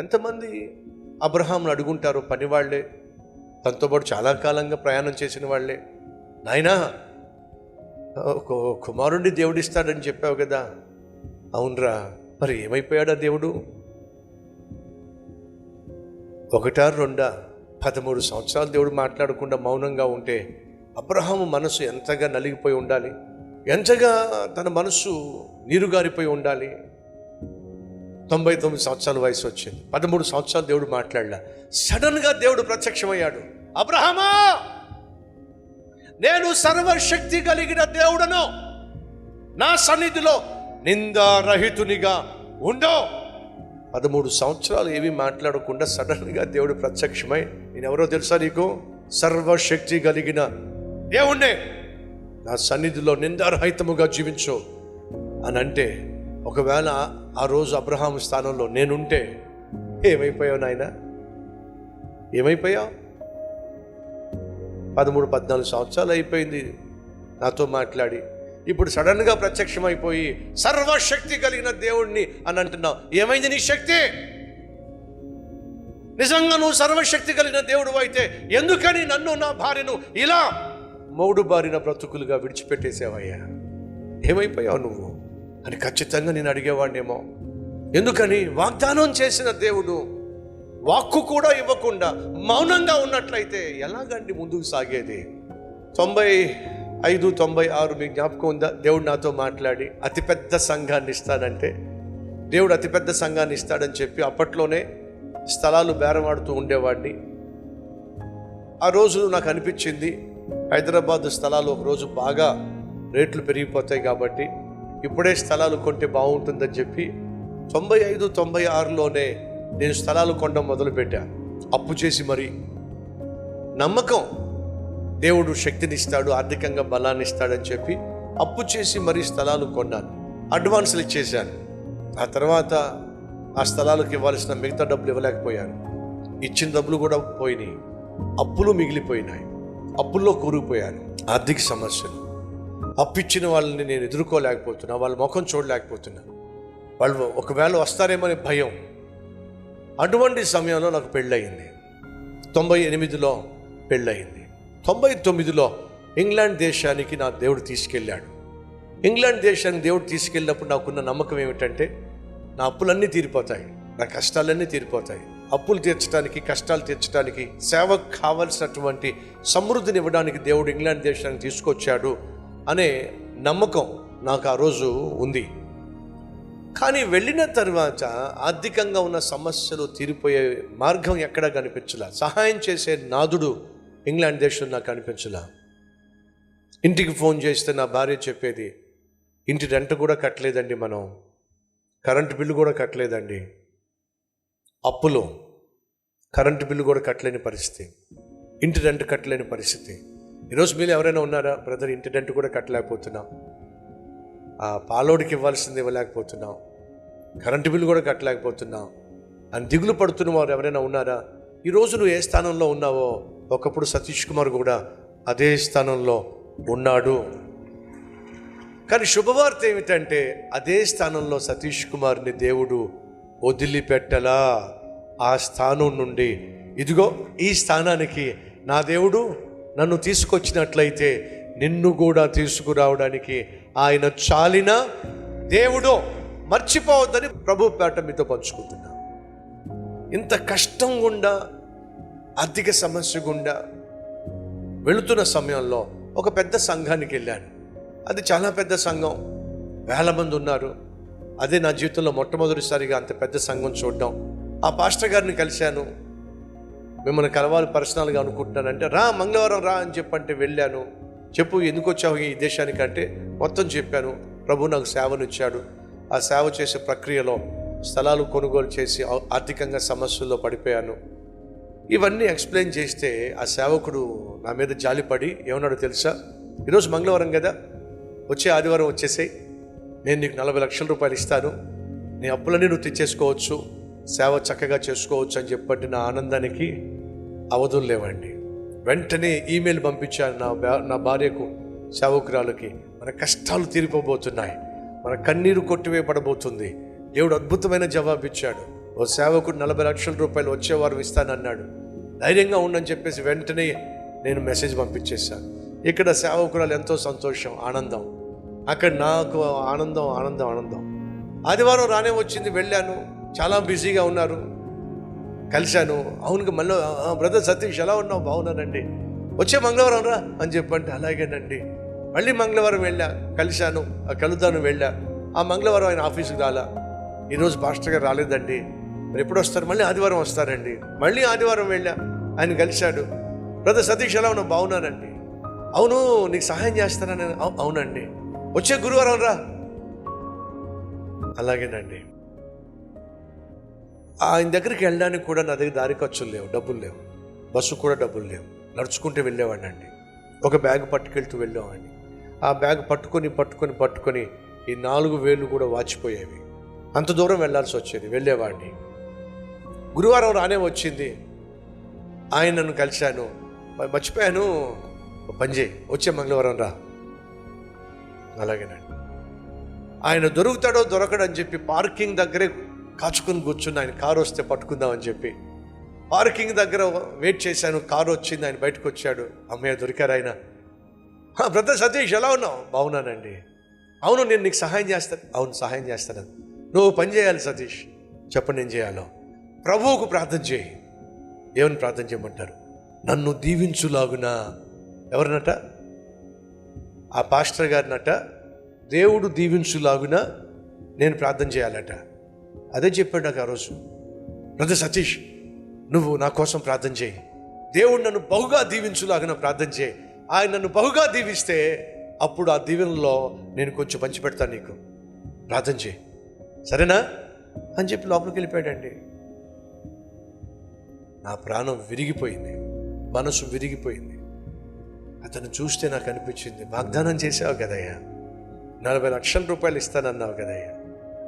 ఎంతమంది అబ్రహాంను అడుగుంటారు పని వాళ్ళే తనతో పాటు చాలా కాలంగా ప్రయాణం చేసిన వాళ్ళే నాయనా ఒక కుమారుణ్ణి దేవుడిస్తాడని చెప్పావు కదా. అవునరా మరి ఏమైపోయాడా దేవుడు? ఒకటా రెండా పదమూడు సంవత్సరాలు దేవుడు మాట్లాడకుండా మౌనంగా ఉంటే అబ్రహాము మనసు ఎంతగా నలిగిపోయి ఉండాలి? ఎంతగా తన మనసు నీరుగారిపోయి ఉండాలి? తొంభై తొమ్మిది సంవత్సరాల వయసు వచ్చింది. పదమూడు సంవత్సరాలు దేవుడు మాట్లాడలా. సడన్గా దేవుడు ప్రత్యక్షమయ్యాడు. అబ్రహమా! నేను సర్వశక్తి కలిగిన దేవుడను. నా సన్నిధిలో నిందారహితునిగా ఉండో. పదమూడు సంవత్సరాలు ఏమీ మాట్లాడకుండా సడన్గా దేవుడు ప్రత్యక్షమై నేను ఎవరో తెలుసా నీకు? సర్వశక్తి కలిగిన దేవుణ్ణే. నా సన్నిధిలో నిందారహితముగా జీవించు. అని అంటే ఒకవేళ ఆ రోజు అబ్రహాం స్థానంలో నేనుంటే ఏమైపోయావు నాయన? ఏమైపోయావు? పదమూడు పద్నాలుగు సంవత్సరాలు అయిపోయింది నాతో మాట్లాడి. ఇప్పుడు సడన్గా ప్రత్యక్షమైపోయి సర్వశక్తి కలిగిన దేవుణ్ణి అని అంటున్నావు. ఏమైంది నీ శక్తి? నిజంగా నువ్వు సర్వశక్తి కలిగిన దేవుడు అయితే ఎందుకని నన్ను నా భార్యను ఇలా మౌడు బారిన బ్రతుకులుగా విడిచిపెట్టేసావయ్యా? ఏమైపోయావు నువ్వు? అని ఖచ్చితంగా నేను అడిగేవాడినేమో. ఎందుకని? వాగ్దానం చేసిన దేవుడు వాక్కు కూడా ఇవ్వకుండా మౌనంగా ఉన్నట్లయితే ఎలాగండి ముందుకు సాగేది? తొంభై ఐదు తొంభై ఆరు మీ జ్ఞాపకం ఉందా? దేవుడు నాతో మాట్లాడి అతిపెద్ద సంఘాన్ని ఇస్తానంటే దేవుడు అతిపెద్ద సంఘాన్ని ఇస్తాడని చెప్పి అప్పట్లోనే స్థలాలు బేరమాడుతూ ఉండేవాడిని. ఆ రోజు నాకు అనిపించింది హైదరాబాద్ స్థలాలు ఒకరోజు బాగా రేట్లు పెరిగిపోతాయి కాబట్టి ఇప్పుడే స్థలాలు కొంటే బాగుంటుందని చెప్పి తొంభై ఐదు తొంభై ఆరులోనే నేను స్థలాలు కొనడం మొదలుపెట్టా. అప్పు చేసి మరి. నమ్మకం. దేవుడు శక్తిని ఇస్తాడు ఆర్థికంగా బలాన్ని ఇస్తాడని చెప్పి అప్పు చేసి మరీ స్థలాలు కొన్నాను. అడ్వాన్సులు ఇచ్చేశాను. ఆ తర్వాత ఆ స్థలాలకు ఇవ్వాల్సిన మిగతా డబ్బులు ఇవ్వలేకపోయాను. ఇచ్చిన డబ్బులు కూడా పోయినాయి. అప్పులు మిగిలిపోయినాయి. అప్పుల్లో కూరుకుపోయాను. ఆర్థిక సమస్యలు. అప్పిచ్చిన వాళ్ళని నేను ఎదుర్కోలేకపోతున్నా వాళ్ళ ముఖం చూడలేకపోతున్నా. వాళ్ళు ఒకవేళ వస్తారేమనే భయం. అటువంటి సమయంలో నాకు పెళ్ళయింది. తొంభై ఎనిమిదిలో పెళ్ళయింది. తొంభై తొమ్మిదిలో ఇంగ్లాండ్ దేశానికి నా దేవుడు తీసుకెళ్ళాడు. ఇంగ్లాండ్ దేశానికి దేవుడు తీసుకెళ్ళినప్పుడు నాకున్న నమ్మకం ఏమిటంటే నా అప్పులన్నీ తీరిపోతాయి. నా కష్టాలన్నీ తీరిపోతాయి. అప్పులు తీర్చడానికి కష్టాలు తీర్చడానికి సేవకు కావలసినటువంటి సమృద్ధిని ఇవ్వడానికి దేవుడు ఇంగ్లాండ్ దేశానికి తీసుకొచ్చాడు. అనే నమ్మకం నాకు ఆ రోజు ఉంది. కానీ వెళ్ళిన తర్వాత ఆర్థికంగా ఉన్న సమస్యలు తీరిపోయే మార్గం ఎక్కడా కనిపించలా. సహాయం చేసే నాదుడు ఇంగ్లాండ్ దేశం నాకు కనిపించలా. ఇంటికి ఫోన్ చేస్తే నా భార్య చెప్పేది ఇంటి రెంట్ కూడా కట్టలేదండి మనం. కరెంటు బిల్లు కూడా కట్టలేదండి. అప్పులు కరెంటు బిల్లు కూడా కట్టలేని పరిస్థితి. ఇంటి రెంట్ కట్టలేని పరిస్థితి. ఈరోజు మీరు ఎవరైనా ఉన్నారా? బ్రదర్ ఇంటి కూడా కట్టలేకపోతున్నాం. ఆ పాలోడికి ఇవ్వాల్సింది ఇవ్వలేకపోతున్నాం. కరెంటు బిల్లు కూడా కట్టలేకపోతున్నాం. అని దిగులు పడుతున్న వారు ఎవరైనా ఉన్నారా? ఈరోజు నువ్వు ఏ స్థానంలో ఉన్నావో ఒకప్పుడు సతీష్ కుమార్ కూడా అదే స్థానంలో ఉన్నాడు. కానీ శుభవార్త ఏమిటంటే అదే స్థానంలో సతీష్ కుమార్ని దేవుడు వదిలిపెట్టలా. ఆ స్థానం నుండి ఇదిగో ఈ స్థానానికి నా దేవుడు నన్ను తీసుకొచ్చినట్లయితే నిన్ను కూడా తీసుకురావడానికి ఆయన చాలిన దేవుడు మర్చిపోవద్దని ప్రభు పేట మీతో పంచుకుంటున్నా. ఇంత కష్టం గుండా ఆర్థిక సమస్య గుండా వెళుతున్న సమయంలో ఒక పెద్ద సంఘానికి వెళ్ళాను. అది చాలా పెద్ద సంఘం. వేల మంది ఉన్నారు. అదే నా జీవితంలో మొట్టమొదటిసారిగా అంత పెద్ద సంఘం చూడడం. ఆ పాస్టర్ గారిని కలిశాను. మిమ్మల్ని కలవాలి పర్సనల్గా అనుకుంటున్నానంటే రా మంగళవారం రా అని చెప్పంటే వెళ్ళాను. చెప్పు ఎందుకు వచ్చావు ఈ దేశానికి? అంటే మొత్తం చెప్పాను. ప్రభు నాకు సేవనిచ్చాడు ఆ సేవ చేసే ప్రక్రియలో స్థలాలు కొనుగోలు చేసి ఆర్థికంగా సమస్యల్లో పడిపోయాను. ఇవన్నీ ఎక్స్ప్లెయిన్ చేస్తే ఆ సేవకుడు నా మీద జాలిపడి ఏమన్నాడు తెలుసా? ఈరోజు మంగళవారం కదా. వచ్చే ఆదివారం వచ్చేసాయి. నేను నీకు నలభై లక్షల రూపాయలు ఇస్తాను. నీ అప్పులన్నీ నువ్వు తెచ్చేసుకోవచ్చు. సేవ చక్కగా చేసుకోవచ్చు అని చెప్పండి నా ఆనందానికి అవధులు లేవండి. వెంటనే ఈమెయిల్ పంపించాను నా నా భార్యకు సేవకురాలకి. మన కష్టాలు తీరిపోబోతున్నాయి. మన కన్నీరు కొట్టివేయబడబోతుంది దేవుడు అద్భుతమైన జవాబు ఇచ్చాడు. ఓ సేవకుడు నలభై లక్షల రూపాయలు వచ్చేవారు ఇస్తానన్నాడు. ధైర్యంగా ఉండని చెప్పేసి వెంటనే నేను మెసేజ్ పంపించేశాను ఇక్కడ సేవకురాలు ఎంతో సంతోషం ఆనందం. అక్కడ నాకు ఆనందం ఆనందం ఆనందం. ఆదివారం రానే వచ్చింది వెళ్ళాను. చాలా బిజీగా ఉన్నారు. కలిశాను. అవును మళ్ళీ బ్రదర్ సతీష్ ఎలా ఉన్నావు? బాగున్నానండి. వచ్చే మంగళవారం రా అని చెప్పంటే అలాగేనండి. మళ్ళీ మంగళవారం వెళ్ళా కలిశాను కలుద్దాను వెళ్ళా. ఆ మంగళవారం ఆయన ఆఫీస్కి రాలా. ఈరోజు పాస్టర్ గారు రాలేదండి. మరి ఎప్పుడు వస్తారు? మళ్ళీ ఆదివారం వస్తారండి. మళ్ళీ ఆదివారం వెళ్ళా ఆయన కలిశాడు. బ్రదర్ సతీష్ ఎలా ఉన్నావు? బాగున్నానండి. అవును నీకు సహాయం చేస్తానని "అవు- అవునండి. వచ్చే గురువారం రా. అలాగేనండి. ఆయన దగ్గరికి వెళ్ళడానికి కూడా నా దగ్గర దారి ఖర్చులు లేవు డబ్బులు లేవు. బస్సు కూడా డబ్బులు లేవు. నడుచుకుంటూ వెళ్ళేవాడిని అండి ఒక బ్యాగ్ పట్టుకెళ్తూ వెళ్ళేవాడిని. ఆ బ్యాగ్ పట్టుకొని పట్టుకొని పట్టుకొని ఈ నాలుగు వేలు కూడా వాచిపోయేవి. అంత దూరం వెళ్ళాల్సి వచ్చేది వెళ్ళేవాడిని. గురువారం రానే వచ్చింది. ఆయన నన్ను కలిశాను. మర్చిపోయాను. "ఓ వచ్చే మంగళవారం రా. అలాగేనండి. ఆయన దొరుకుతాడో దొరకడని చెప్పి పార్కింగ్ దగ్గరే కాచుకుని కూర్చుని ఆయన కారు వస్తే పట్టుకుందామని చెప్పి పార్కింగ్ దగ్గర వెయిట్ చేశాను. కారు వచ్చింది ఆయన బయటకు వచ్చాడు. అమ్మయ్య దొరికారు ఆయన? బ్రదర్ సతీష్ ఎలా ఉన్నావు? బాగున్నానండి. అవును నేను నీకు సహాయం చేస్తాను. అవును సహాయం చేస్తాను. నువ్వు పని చేయాలి సతీష్. చెప్పండి నేను చేయాలో? ప్రభువుకు ప్రార్థన చేయి. ఏమని ప్రార్థన చేయమంటారు? నన్ను దీవించులాగునా. ఎవరినట? ఆ పాస్టర్ గారినట. దేవుడు దీవించులాగున నేను ప్రార్థన చేయాలట. అదే చెప్పాడు నాకు ఆ రోజు. బ్రదర్ సతీష్ నువ్వు నా కోసం ప్రార్థన చేయి. దేవుడు నన్ను బహుగా దీవించులాగా ప్రార్థన చేయి. ఆయన నన్ను బహుగా దీవిస్తే అప్పుడు ఆ దీవెనలో నేను కొంచెం పంచిపెడతాను నీకు. ప్రార్థన చేయి. సరేనా? అని చెప్పి లోపలికి వెళ్ళిపోయాడండి. నా ప్రాణం విరిగిపోయింది. మనసు విరిగిపోయింది. అతను చూస్తే నాకు అనిపించింది వాగ్దానం చేసావు కదయ్యా. నలభై లక్షల రూపాయలు ఇస్తానన్నావు కదయ్యా.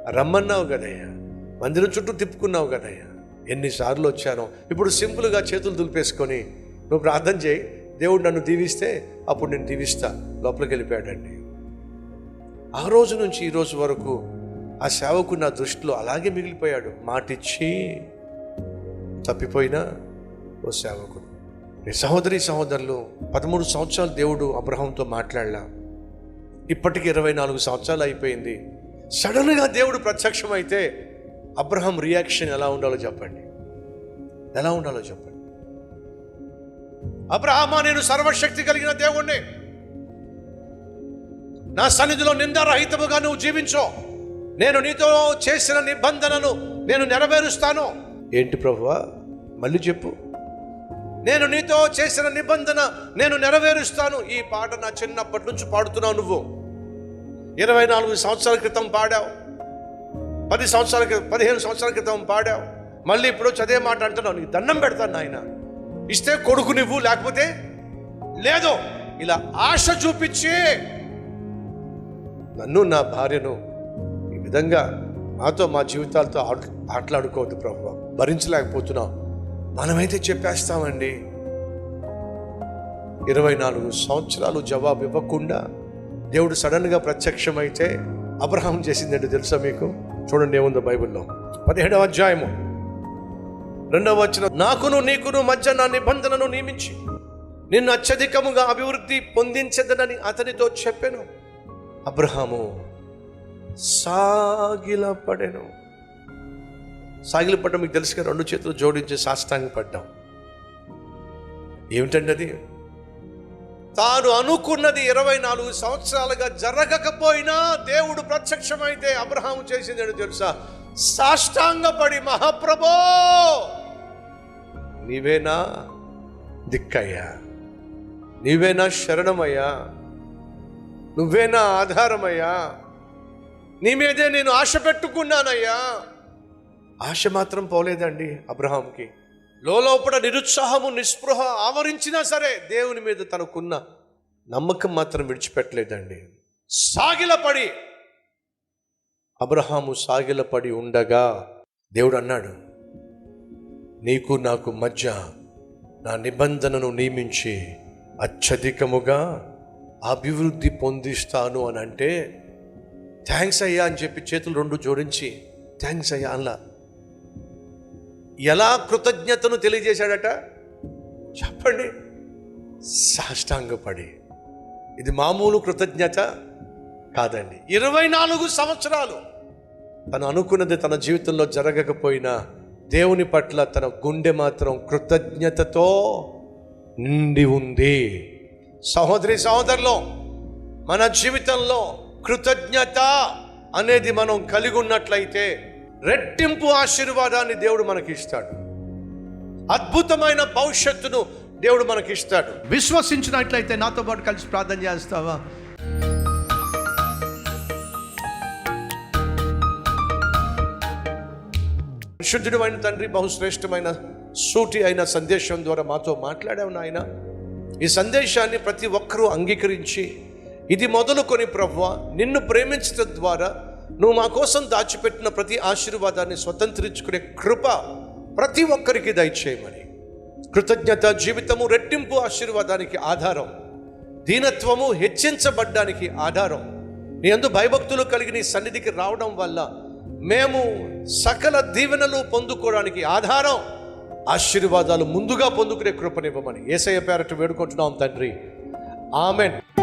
రమ్మన్నావు కదయ్యా. మందిరం చుట్టూ తిప్పుకున్నావు కదయ్యా. ఎన్నిసార్లు వచ్చానో. ఇప్పుడు సింపుల్గా చేతులు దులిపేసుకొని నువ్వు ప్రార్థన చేయి. దేవుడు నన్ను దీవిస్తే అప్పుడు నేను దీవిస్తా. లోపలికి వెళ్ళిపోయాడండి. ఆ రోజు నుంచి ఈ రోజు వరకు ఆ సేవకు నా దృష్టిలో అలాగే మిగిలిపోయాడు. మాటిచ్చి తప్పిపోయినా ఓ సేవకుడు. నీ సహోదరి సహోదరులు పదమూడు సంవత్సరాలు దేవుడు అబ్రహంతో మాట్లాడలా. ఇప్పటికి ఇరవై నాలుగు సంవత్సరాలు అయిపోయింది. సడన్గా దేవుడు ప్రత్యక్షమైతే అబ్రహం రియాక్షన్ ఎలా ఉండాలో చెప్పండి. ఎలా ఉండాలో చెప్పండి. అబ్రహమా నేను సర్వశక్తి కలిగిన దేవుణ్ణి. నా సన్నిధిలో నిందారహితముగా నువ్వు జీవించో. నేను నీతో చేసిన నిబంధనను నేను నెరవేరుస్తాను. ఏంటి ప్రభువా? మళ్ళీ చెప్పు. నేను నీతో చేసిన నిబంధన నేను నెరవేరుస్తాను. ఈ పాట నా చిన్నప్పటి నుంచి పాడుతున్నావు నువ్వు. ఇరవై నాలుగు సంవత్సరాల క్రితం పాడావు. పది సంవత్సరాల క్రితం పదిహేను సంవత్సరాల క్రితం పాడావు. మళ్ళీ ఇప్పుడు చదే మాట అంటున్నావు. నీకు దండం పెడతాను నాయన. ఇస్తే కొడుకు నువ్వు లేకపోతే లేదు. ఇలా ఆశ చూపించి నన్ను నా భార్యను ఈ విధంగా మాతో మా జీవితాలతో ఆడు ఆటలాడుకోవద్దు ప్రభు భరించలేకపోతున్నాం మనమైతే చెప్పేస్తామండి. ఇరవై నాలుగు సంవత్సరాలు జవాబు ఇవ్వకుండా దేవుడు సడన్గా ప్రత్యక్షమైతే అబ్రహం చేసిందంటే తెలుసా మీకు? చూడండి ఏముందో బైబిల్లో. పదిహేడవ అధ్యాయము. రెండవ వచ్చిన నాకును నీకును మధ్య నా నిబంధనను నియమించి నిన్ను అత్యధికముగా అభివృద్ధి పొందించదనని అతనితో చెప్పాను. అబ్రహాము సాగిలపడెను. సాగిలపడ్డం మీకు తెలుసుగా రెండు చేతులు జోడించి సాష్టాంగ పడ్డాం ఏమిటండి అది తాను అనుకున్నది ఇరవై నాలుగు సంవత్సరాలుగా జరగకపోయినా దేవుడు ప్రత్యక్షమైతే అబ్రహాము చేసిందని తెలుసా? సాష్టాంగపడి మహాప్రభో! నీవేనా దిక్కయ్యా? నీవేనా శరణమయ్యా? నువ్వేనా ఆధారమయ్యా? నీ మీదే నేను ఆశ పెట్టుకున్నానయ్యా? ఆశ మాత్రం పోలేదండి అబ్రహాంకి లోపల నిరుత్సాహము నిస్పృహ ఆవరించినా సరే దేవుని మీద తనకున్న నమ్మకం మాత్రం విడిచిపెట్టలేదండి. సాగిలపడి అబ్రహాము సాగిలపడి ఉండగా దేవుడు అన్నాడు నీకు నాకు మధ్య నా నిబంధనను నియమించి అత్యధికముగా అభివృద్ధి పొందిస్తాను అని అంటే థ్యాంక్స్ అయ్యా అని చెప్పి చేతులు రెండు జోడించి థ్యాంక్స్ అయ్యా అలా ఎలా కృతజ్ఞతను తెలియజేశాడట? చెప్పండి. సాష్టాంగపడి. ఇది మామూలు కృతజ్ఞత కాదండి. ఇరవై నాలుగు సంవత్సరాలు తను అనుకున్నది తన జీవితంలో జరగకపోయినా దేవుని పట్ల తన గుండె మాత్రం కృతజ్ఞతతో నిండి ఉంది. సహోదరి సహోదరులో మన జీవితంలో కృతజ్ఞత అనేది మనం కలిగి ఉన్నట్లయితే రెట్టింపు ఆశీర్వాదాన్ని దేవుడు మనకి ఇస్తాడు అద్భుతమైన భవిష్యత్తును దేవుడు మనకి ఇస్తాడు విశ్వసించినట్లయితే నాతో పాటు కలిసి ప్రార్థన చేస్తావా? పరిశుద్ధుడు అయిన తండ్రి బహుశ్రేష్టమైన సూటి అయిన సందేశం ద్వారా మాతో మాట్లాడావు నాయన. ఈ సందేశాన్ని ప్రతి ఒక్కరూ అంగీకరించి ఇది మొదలుకొని ప్రవ్వ నిన్ను ప్రేమించడం ద్వారా నువ్వు మా కోసం దాచిపెట్టిన ప్రతి ఆశీర్వాదాన్ని స్వతంత్రించుకునే కృప ప్రతి ఒక్కరికి దయచేయమని. కృతజ్ఞత జీవితము రెట్టింపు ఆశీర్వాదానికి ఆధారం. దీనత్వము హెచ్చించబడ్డానికి ఆధారం. నీ అందు భయభక్తులు కలిగి నీ సన్నిధికి రావడం వల్ల మేము సకల దీవెనలు పొందుకోవడానికి ఆధారం. ఆశీర్వాదాలు ముందుగా పొందుకునే కృపనివ్వమని ఏసయ్య పేరట వేడుకుంటున్నాం తండ్రి. ఆమెన్.